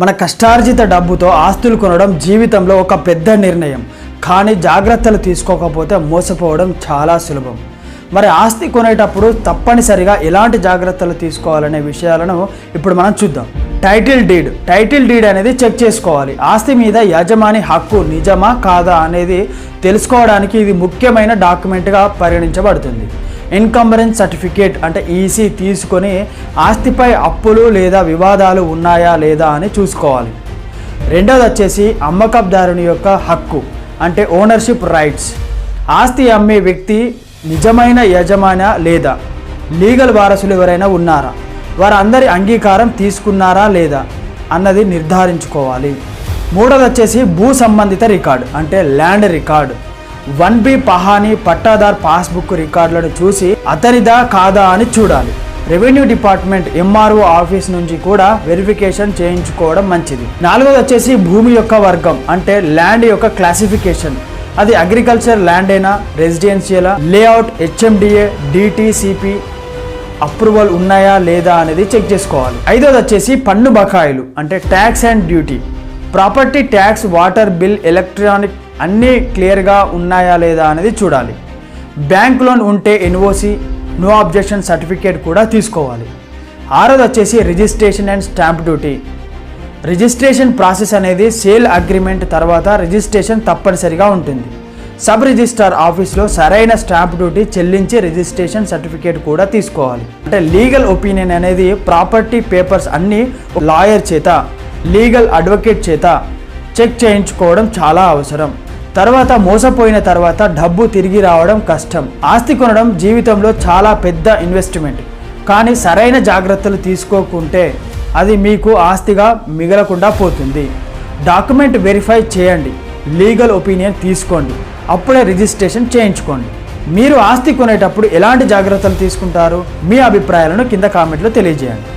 మన కష్టార్జిత డబ్బుతో ఆస్తులు కొనడం జీవితంలో ఒక పెద్ద నిర్ణయం. కానీ జాగ్రత్తలు తీసుకోకపోతే మోసపోవడం చాలా సులభం. మరి ఆస్తి కొనేటప్పుడు తప్పనిసరిగా ఎలాంటి జాగ్రత్తలు తీసుకోవాలనే విషయాలను ఇప్పుడు మనం చూద్దాం. Title deed. టైటిల్ డీడ్ అనేది చెక్ చేసుకోవాలి. ఆస్తి మీద యజమాని హక్కు నిజమా కాదా అనేది తెలుసుకోవడానికి ఇది ముఖ్యమైన డాక్యుమెంట్గా పరిగణించబడుతుంది. ఇన్కంబరెన్స్ సర్టిఫికేట్ అంటే ఈసీ తీసుకొని ఆస్తిపై అప్పులు లేదా వివాదాలు ఉన్నాయా లేదా అని చూసుకోవాలి. రెండోది వచ్చేసి అమ్మకదారుని యొక్క హక్కు అంటే ఓనర్షిప్ రైట్స్ ఆస్తి అమ్మే వ్యక్తి నిజమైన యజమాన లేదా లీగల్ వారసులు ఎవరైనా ఉన్నారా? వారందరి అంగీకారం తీసుకున్నారా లేదా అన్నది నిర్ధారించుకోవాలి. మూడోది వచ్చేసి భూ సంబంధిత రికార్డ్ అంటే land record. One B pahani pattadar passbook రికార్డులను చూసి అతనిదా కాదా అని చూడాలి. రెవెన్యూ డిపార్ట్మెంట్ ఎంఆర్ఓ ఆఫీస్ నుంచి కూడా వెరిఫికేషన్ చేయించుకోవడం మంచిది. నాలుగోది వచ్చేసి భూమి యొక్క వర్గం అంటే ల్యాండ్ యొక్క క్లాసిఫికేషన్. అది అగ్రికల్చర్ ల్యాండ్ అయినా residential layout HMDA DTCP approval ఉన్నాయా లేదా అనేది చెక్ చేసుకోవాలి. ఐదోది వచ్చేసి పన్ను బకాయిలు అంటే tax and duty. Property tax water bill electronic అన్నీ క్లియర్గా ఉన్నాయా లేదా అనేది చూడాలి. బ్యాంక్ లోన్ ఉంటే ఎన్ఓసి నో అబ్జెక్షన్ సర్టిఫికేట్ కూడా తీసుకోవాలి. ఆరోది వచ్చేసి registration and stamp duty. Registration process అనేది సేల్ అగ్రిమెంట్ తర్వాత రిజిస్ట్రేషన్ తప్పనిసరిగా ఉంటుంది. సబ్ రిజిస్ట్రార్ ఆఫీస్లో సరైన స్టాంప్ డ్యూటీ చెల్లించి రిజిస్ట్రేషన్ సర్టిఫికేట్ కూడా తీసుకోవాలి. అంటే లీగల్ ఒపీనియన్ అనేది ప్రాపర్టీ పేపర్స్ అన్నీ లాయర్ చేత లీగల్ అడ్వకేట్ చేత చెక్ చేయించుకోవడం చాలా అవసరం. తర్వాత మోసపోయిన తర్వాత డబ్బు తిరిగి రావడం కష్టం. ఆస్తి కొనడం జీవితంలో చాలా పెద్ద ఇన్వెస్ట్మెంట్ కానీ సరైన జాగ్రత్తలు తీసుకోకుంటే అది మీకు ఆస్తిగా మిగలకుండా పోతుంది. డాక్యుమెంట్ వెరిఫై చేయండి. లీగల్ ఒపీనియన్ తీసుకోండి. అప్పుడే రిజిస్ట్రేషన్ చేయించుకోండి. మీరు ఆస్తి కొనేటప్పుడు ఎలాంటి జాగ్రత్తలు తీసుకుంటారు? మీ అభిప్రాయాలను కింద కామెంట్లో తెలియజేయండి.